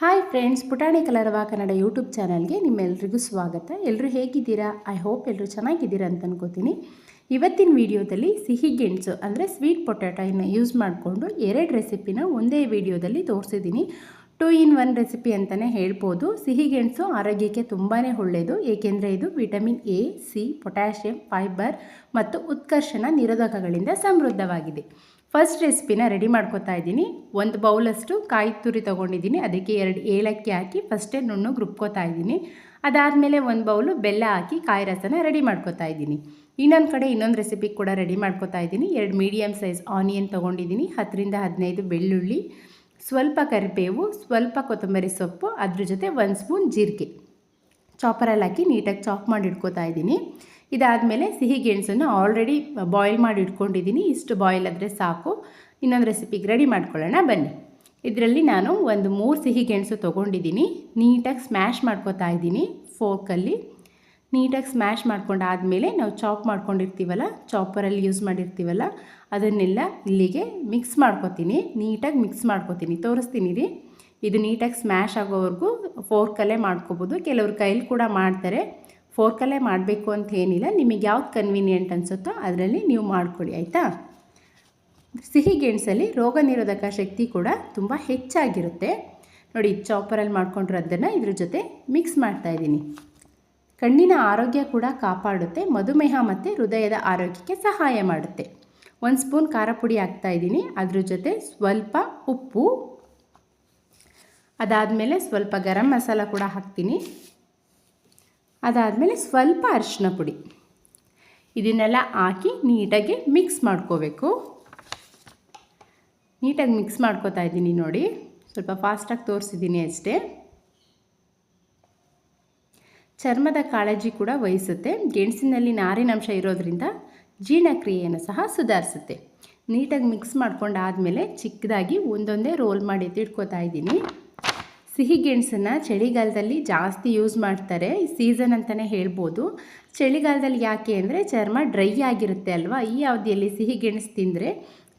Hi friends ಪುಟಾಣಿ ಕಲರವ Kannada YouTube ಚಾನಲ್ಗೆ ನಿಮ್ಮೆಲ್ರಿಗೂ ಸ್ವಾಗತ. ಎಲ್ಲರೂ ಹೇಗಿದ್ದೀರಾ? ಐ ಹೋಪ್ ಎಲ್ಲರೂ ಚೆನ್ನಾಗಿದ್ದೀರಾ ಅಂತ ಅನ್ಕೋತೀನಿ. ಇವತ್ತಿನ ವಿಡಿಯೋದಲ್ಲಿ ಸಿಹಿ ಗೆಣಸು ಅಂದರೆ ಸ್ವೀಟ್ ಪೊಟ್ಯಾಟೋನ ಯೂಸ್ ಮಾಡಿಕೊಂಡು ಎರಡು ರೆಸಿಪಿನ ಒಂದೇ ವಿಡಿಯೋದಲ್ಲಿ ತೋರಿಸಿದ್ದೀನಿ. ಟೂ ಇನ್ ಒನ್ ರೆಸಿಪಿ ಅಂತಲೇ ಹೇಳ್ಬೋದು. ಸಿಹಿ ಗೆಣಸು ಆರೋಗ್ಯಕ್ಕೆ ತುಂಬಾ ಒಳ್ಳೆಯದು ಏಕೆಂದರೆ ಇದು vitamin A C potassium fibre ಮತ್ತು ಉತ್ಕರ್ಷಣ ನಿರೋಧಕಗಳಿಂದ ಸಮೃದ್ಧವಾಗಿದೆ. ಫಸ್ಟ್ ರೆಸಿಪಿನ ರೆಡಿ ಮಾಡ್ಕೊತಾ ಇದ್ದೀನಿ. ಒಂದು ಬೌಲಷ್ಟು ಕಾಯಿ ತುರಿ ತೊಗೊಂಡಿದ್ದೀನಿ. ಅದಕ್ಕೆ ಎರಡು ಏಲಕ್ಕಿ ಹಾಕಿ ಫಸ್ಟೇ ನುಣ್ಣು ರುಬ್ಕೋತಾ ಇದ್ದೀನಿ. ಅದಾದಮೇಲೆ ಒಂದು ಬೌಲು ಬೆಲ್ಲ ಹಾಕಿ ಕಾಯಿ ರಸನ ರೆಡಿ ಮಾಡ್ಕೊತಾ ಇದ್ದೀನಿ. ಇನ್ನೊಂದು ಕಡೆ ಇನ್ನೊಂದು ರೆಸಿಪಿ ಕೂಡ ರೆಡಿ ಮಾಡ್ಕೊತಾ ಇದ್ದೀನಿ. ಎರಡು ಮೀಡಿಯಮ್ ಸೈಜ್ ಆನಿಯನ್ ತೊಗೊಂಡಿದ್ದೀನಿ. ಹತ್ತರಿಂದ ಹದಿನೈದು ಬೆಳ್ಳುಳ್ಳಿ, ಸ್ವಲ್ಪ ಕರಿಬೇವು, ಸ್ವಲ್ಪ ಕೊತ್ತಂಬರಿ ಸೊಪ್ಪು, ಅದ್ರ ಜೊತೆ ಒಂದು ಸ್ಪೂನ್ ಜೀರಿಗೆ. ಚಾಪರಲ್ಲಿ ಹಾಕಿ ನೀಟಾಗಿ ಚಾಪ್ ಮಾಡಿ ಇಟ್ಕೋತಾ ಇದ್ದೀನಿ. ಇದಾದಮೇಲೆ ಸಿಹಿ ಗೆಣಸನ್ನು ಆಲ್ರೆಡಿ ಬಾಯ್ಲ್ ಮಾಡಿ ಇಟ್ಕೊಂಡಿದ್ದೀನಿ. ಇಷ್ಟು ಬಾಯ್ಲ್ ಆದರೆ ಸಾಕು. ಇನ್ನೊಂದು ರೆಸಿಪಿಗೆ ರೆಡಿ ಮಾಡ್ಕೊಳ್ಳೋಣ. ಬನ್ನಿ. ಇದರಲ್ಲಿ ನಾನು ಒಂದು ಮೂರು ಸಿಹಿ ಗೆಣಸು ತೊಗೊಂಡಿದ್ದೀನಿ. ನೀಟಾಗಿ ಸ್ಮ್ಯಾಶ್ ಮಾಡ್ಕೋತಾ ಇದ್ದೀನಿ ಫೋರ್ಕಲ್ಲಿ ನೀಟಾಗಿ ಸ್ಮ್ಯಾಶ್ ಮಾಡ್ಕೊಂಡಾದಮೇಲೆ ನಾವು ಚಾಪ್ ಮಾಡ್ಕೊಂಡಿರ್ತೀವಲ್ಲ ಚಾಪರಲ್ಲಿ ಯೂಸ್ ಮಾಡಿರ್ತೀವಲ್ಲ, ಅದನ್ನೆಲ್ಲ ಇಲ್ಲಿಗೆ ಮಿಕ್ಸ್ ಮಾಡ್ಕೊತೀನಿ. ನೀಟಾಗಿ ಮಿಕ್ಸ್ ಮಾಡ್ಕೊತೀನಿ. ತೋರಿಸ್ತೀನಿ ರೀ. ಇದು ನೀಟಾಗಿ ಸ್ಮ್ಯಾಶ್ ಆಗೋವರೆಗೂ ಫೋರ್ಕಲ್ಲೇ ಮಾಡ್ಕೋಬೋದು. ಕೆಲವ್ರು ಕೈಲಿ ಕೂಡ ಮಾಡ್ತಾರೆ. ಫೋರ್ಕಲ್ಲೇ ಮಾಡಬೇಕು ಅಂತ ಏನಿಲ್ಲ, ನಿಮಗೆ ಯಾವ್ದು ಕನ್ವೀನಿಯೆಂಟ್ ಅನಿಸುತ್ತೋ ಅದರಲ್ಲಿ ನೀವು ಮಾಡಿಕೊಡಿ ಆಯಿತಾ? ಸಿಹಿ ಗೆಣಸಲ್ಲಿ ರೋಗ ನಿರೋಧಕ ಶಕ್ತಿ ಕೂಡ ತುಂಬ ಹೆಚ್ಚಾಗಿರುತ್ತೆ. ನೋಡಿ, ಚಾಪರಲ್ಲಿ ಮಾಡ್ಕೊಂಡಿರೋದನ್ನು ಇದ್ರ ಜೊತೆ ಮಿಕ್ಸ್ ಮಾಡ್ತಾ ಇದ್ದೀನಿ. ಕಣ್ಣಿನ ಆರೋಗ್ಯ ಕೂಡ ಕಾಪಾಡುತ್ತೆ, ಮಧುಮೇಹ ಮತ್ತು ಹೃದಯದ ಆರೋಗ್ಯಕ್ಕೆ ಸಹಾಯ ಮಾಡುತ್ತೆ. ಒಂದು ಸ್ಪೂನ್ ಖಾರ ಪುಡಿ ಹಾಕ್ತಾಯಿದ್ದೀನಿ ಅದ್ರ ಜೊತೆ ಸ್ವಲ್ಪ ಉಪ್ಪು, ಅದಾದಮೇಲೆ ಸ್ವಲ್ಪ ಗರಂ ಮಸಾಲ ಕೂಡ ಹಾಕ್ತೀನಿ. ಅದಾದಮೇಲೆ ಸ್ವಲ್ಪ ಅರಿಶಿನ ಪುಡಿ. ಇದನ್ನೆಲ್ಲ ಹಾಕಿ ನೀಟಾಗಿ ಮಿಕ್ಸ್ ಮಾಡ್ಕೋಬೇಕು. ನೀಟಾಗಿ ಮಿಕ್ಸ್ ಮಾಡ್ಕೋತಾ ಇದ್ದೀನಿ ನೋಡಿ. ಸ್ವಲ್ಪ ಫಾಸ್ಟಾಗಿ ತೋರಿಸಿದ್ದೀನಿ ಅಷ್ಟೇ. ಚರ್ಮದ ಕಾಳಜಿ ಕೂಡ ವಹಿಸುತ್ತೆ. ಗೆಣಸಿನಲ್ಲಿ ನಾರಿನಂಶ ಇರೋದರಿಂದ ಜೀರ್ಣಕ್ರಿಯೆಯನ್ನು ಸಹ ಸುಧಾರಿಸುತ್ತೆ. ನೀಟಾಗಿ ಮಿಕ್ಸ್ ಮಾಡ್ಕೊಂಡಾದಮೇಲೆ ಚಿಕ್ಕದಾಗಿ ಒಂದೊಂದೇ ರೋಲ್ ಮಾಡಿ ಎತ್ತಿಟ್ಕೋತಾ ಇದ್ದೀನಿ. ಸಿಹಿ ಗೆಣಸನ್ನು ಚಳಿಗಾಲದಲ್ಲಿ ಜಾಸ್ತಿ ಯೂಸ್ ಮಾಡ್ತಾರೆ. ಸೀಸನ್ ಅಂತಲೇ ಹೇಳ್ಬೋದು. ಚಳಿಗಾಲದಲ್ಲಿ ಯಾಕೆ ಅಂದರೆ ಚರ್ಮ ಡ್ರೈ ಆಗಿರುತ್ತೆ ಅಲ್ವಾ? ಈ ಅವಧಿಯಲ್ಲಿ ಸಿಹಿ ಗೆಣಸು ತಿಂದರೆ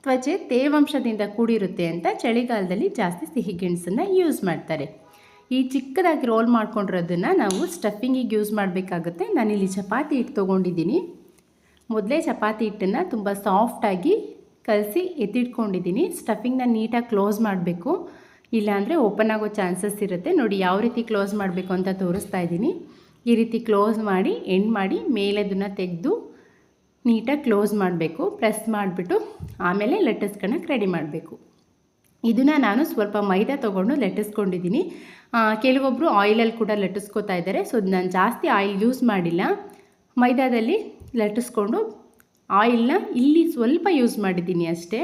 ತ್ವಚೆ ತೇವಾಂಶದಿಂದ ಕೂಡಿರುತ್ತೆ ಅಂತ ಚಳಿಗಾಲದಲ್ಲಿ ಜಾಸ್ತಿ ಸಿಹಿ ಗೆಣಸನ್ನು ಯೂಸ್ ಮಾಡ್ತಾರೆ. ಈ ಚಿಕ್ಕದಾಗಿ ರೋಲ್ ಮಾಡ್ಕೊಂಡಿರೋದನ್ನು ನಾವು ಸ್ಟಫಿಂಗಿಗೆ ಯೂಸ್ ಮಾಡಬೇಕಾಗುತ್ತೆ. ನಾನಿಲ್ಲಿ ಚಪಾತಿ ಹಿಟ್ಟು ತೊಗೊಂಡಿದ್ದೀನಿ. ಮೊದಲೇ ಚಪಾತಿ ಹಿಟ್ಟನ್ನು ತುಂಬ ಸಾಫ್ಟಾಗಿ ಕಲಸಿ ಎತ್ತಿಟ್ಕೊಂಡಿದ್ದೀನಿ. ಸ್ಟಫಿಂಗ್ನ ನೀಟಾಗಿ ಕ್ಲೋಸ್ ಮಾಡಬೇಕು. ಇಲ್ಲಾಂದರೆ ಓಪನ್ ಆಗೋ ಚಾನ್ಸಸ್ ಇರುತ್ತೆ. ನೋಡಿ ಯಾವ ರೀತಿ ಕ್ಲೋಸ್ ಮಾಡಬೇಕು ಅಂತ ತೋರಿಸ್ತಾ ಇದ್ದೀನಿ. ಈ ರೀತಿ ಕ್ಲೋಸ್ ಮಾಡಿ ಎಂಡ್ ಮಾಡಿ ಮೇಲೆದನ್ನು ತೆಗೆದು ನೀಟಾಗಿ ಕ್ಲೋಸ್ ಮಾಡಬೇಕು. ಪ್ರೆಸ್ ಮಾಡಿಬಿಟ್ಟು ಆಮೇಲೆ ಲಟ್ಟಿಸ್ಕೊಳಕ್ಕೆ ರೆಡಿ ಮಾಡಬೇಕು. ಇದನ್ನು ನಾನು ಸ್ವಲ್ಪ ಮೈದಾ ತೊಗೊಂಡು ಲಟ್ಟಿಸ್ಕೊಂಡಿದ್ದೀನಿ ಕೆಲವೊಬ್ಬರು ಆಯಿಲಲ್ಲಿ ಕೂಡ ಲಟ್ಟಿಸ್ಕೋತಾ ಇದ್ದಾರೆ. ಸೊ ನಾನು ಜಾಸ್ತಿ ಆಯಿಲ್ ಯೂಸ್ ಮಾಡಿಲ್ಲ. ಮೈದಾದಲ್ಲಿ ಲಟ್ಟಿಸ್ಕೊಂಡು ಆಯಿಲ್ನ ಇಲ್ಲಿ ಸ್ವಲ್ಪ ಯೂಸ್ ಮಾಡಿದ್ದೀನಿ ಅಷ್ಟೇ.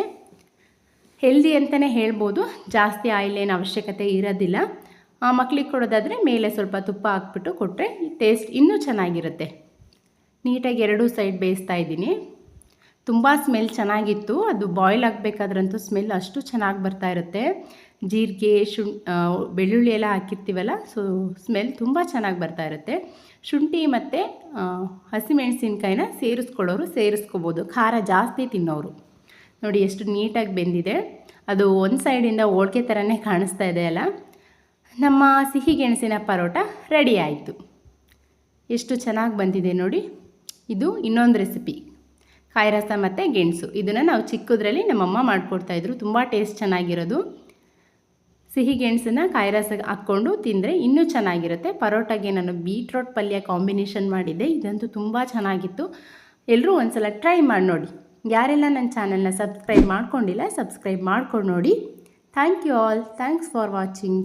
ಹೆಲ್ದಿ ಅಂತಲೇ ಹೇಳ್ಬೋದು. ಜಾಸ್ತಿ ಆಯಿಲ್ ಏನು ಅವಶ್ಯಕತೆ ಇರೋದಿಲ್ಲ. ಮಕ್ಕಳಿಗೆ ಕೊಡೋದಾದರೆ ಮೇಲೆ ಸ್ವಲ್ಪ ತುಪ್ಪ ಹಾಕ್ಬಿಟ್ಟು ಕೊಟ್ಟರೆ ಟೇಸ್ಟ್ ಇನ್ನೂ ಚೆನ್ನಾಗಿರುತ್ತೆ. ನೀಟಾಗಿ ಎರಡೂ ಸೈಡ್ ಬೇಯಿಸ್ತಾ ಇದ್ದೀನಿ. ತುಂಬ ಸ್ಮೆಲ್ ಚೆನ್ನಾಗಿತ್ತು. ಅದು ಬಾಯ್ಲ್ ಆಗಬೇಕಾದ್ರಂತೂ ಸ್ಮೆಲ್ ಅಷ್ಟು ಚೆನ್ನಾಗಿ ಬರ್ತಾ ಇರುತ್ತೆ. ಜೀರಿಗೆ ಶುಂ ಬೆಳ್ಳುಳ್ಳಿ ಎಲ್ಲ ಹಾಕಿರ್ತೀವಲ್ಲ ಸೊ ಸ್ಮೆಲ್ ತುಂಬ ಚೆನ್ನಾಗಿ ಬರ್ತಾ ಇರುತ್ತೆ. ಶುಂಠಿ ಮತ್ತು ಹಸಿಮೆಣಸಿನ್ಕಾಯಿನ ಸೇರಿಸ್ಕೊಳ್ಳೋರು ಸೇರಿಸ್ಕೋಬೋದು. ಖಾರ ಜಾಸ್ತಿ ತಿನ್ನೋರು. ನೋಡಿ, ಎಷ್ಟು ನೀಟಾಗಿ ಬೆಂದಿದೆ. ಅದು ಒಂದು ಸೈಡಿಂದ ಹೋಳ್ಗೆ ಥರನೇ ಕಾಣಿಸ್ತಾ ಇದೆ ಅಲ್ಲ? ನಮ್ಮ ಸಿಹಿ ಗೆಣಸಿನ ಪರೋಟ ರೆಡಿ ಆಯಿತು. ಎಷ್ಟು ಚೆನ್ನಾಗಿ ಬಂದಿದೆ ನೋಡಿ. ಇದು ಇನ್ನೊಂದು ರೆಸಿಪಿ. ಕಾಯಿ ರಸ ಮತ್ತು ಗೆಣಸು. ಇದನ್ನು ನಾವು ಚಿಕ್ಕದ್ರಲ್ಲಿ ನಮ್ಮಮ್ಮ ಮಾಡಿಕೊಡ್ತಾಯಿದ್ರು ತುಂಬ ಟೇಸ್ಟ್ ಚೆನ್ನಾಗಿರೋದು. ಸಿಹಿ ಗೆಣಸನ್ನ ಕಾಯಿ ರಸ ಹಾಕ್ಕೊಂಡು ತಿಂದರೆ ಇನ್ನೂ ಚೆನ್ನಾಗಿರುತ್ತೆ. ಪರೋಟಾಗೆ ನಾನು ಬೀಟ್ರೋಟ್ ಪಲ್ಯ ಕಾಂಬಿನೇಷನ್ ಮಾಡಿದ್ದೆ. ಇದಂತೂ ತುಂಬ ಚೆನ್ನಾಗಿತ್ತು. ಎಲ್ಲರೂ ಒಂದು ಸಲ ಟ್ರೈ ಮಾಡಿ ನೋಡಿ. ಯಾರೆಲ್ಲ ನನ್ನ ಚಾನಲ್ನ ಸಬ್ಸ್ಕ್ರೈಬ್ ಮಾಡ್ಕೊಂಡಿಲ್ಲ ಸಬ್ಸ್ಕ್ರೈಬ್ ಮಾಡ್ಕೊಂಡು ನೋಡಿ. Thank you all thanks for watching